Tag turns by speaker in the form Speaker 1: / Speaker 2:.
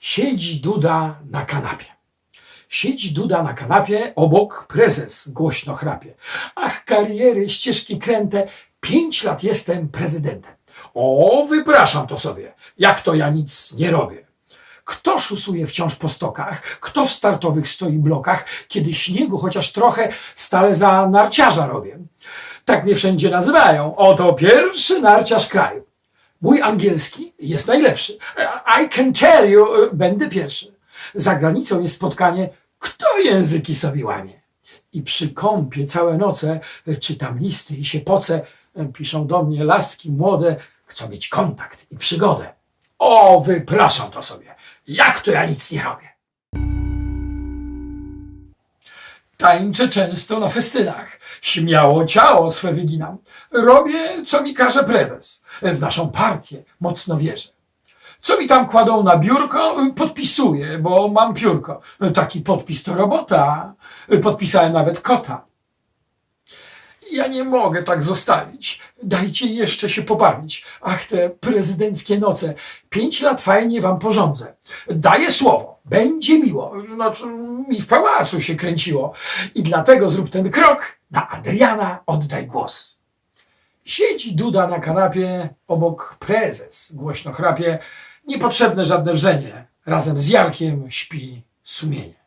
Speaker 1: Siedzi Duda na kanapie. Siedzi Duda na kanapie, obok prezes głośno chrapie. Ach, kariery, ścieżki kręte, pięć lat jestem prezydentem. O, wypraszam to sobie, jak to ja nic nie robię. Kto szusuje wciąż po stokach, kto w startowych stoi blokach, kiedy śniegu chociaż trochę stale za narciarza robię. Tak mnie wszędzie nazywają, oto pierwszy narciarz kraju. Mój angielski jest najlepszy. I can tell you, będę pierwszy. Za granicą jest spotkanie, kto języki sobie łamie. I przy kąpie całe noce y, czytam listy i się poce. Y, Piszą do mnie laski młode, chcą mieć kontakt i przygodę. O, wypraszam to sobie. Jak to ja nic nie robię? Tańczę często na festynach. Śmiało ciało swe wyginam. Robię, co mi każe prezes. W naszą partię mocno wierzę. Co mi tam kładą na biurko, podpisuję, bo mam piórko. Taki podpis to robota. Podpisałem nawet kota. Ja nie mogę tak zostawić. Dajcie jeszcze się pobawić. Ach, te prezydenckie noce. Pięć lat fajnie wam porządzę. Daję słowo. Będzie miło. Znaczy, mi w pałacu się kręciło. I dlatego zrób ten krok. Na Adriana oddaj głos. Siedzi Duda na kanapie, obok prezes głośno chrapie. Niepotrzebne żadne wrzenie. Razem z Jarkiem śpi sumienie.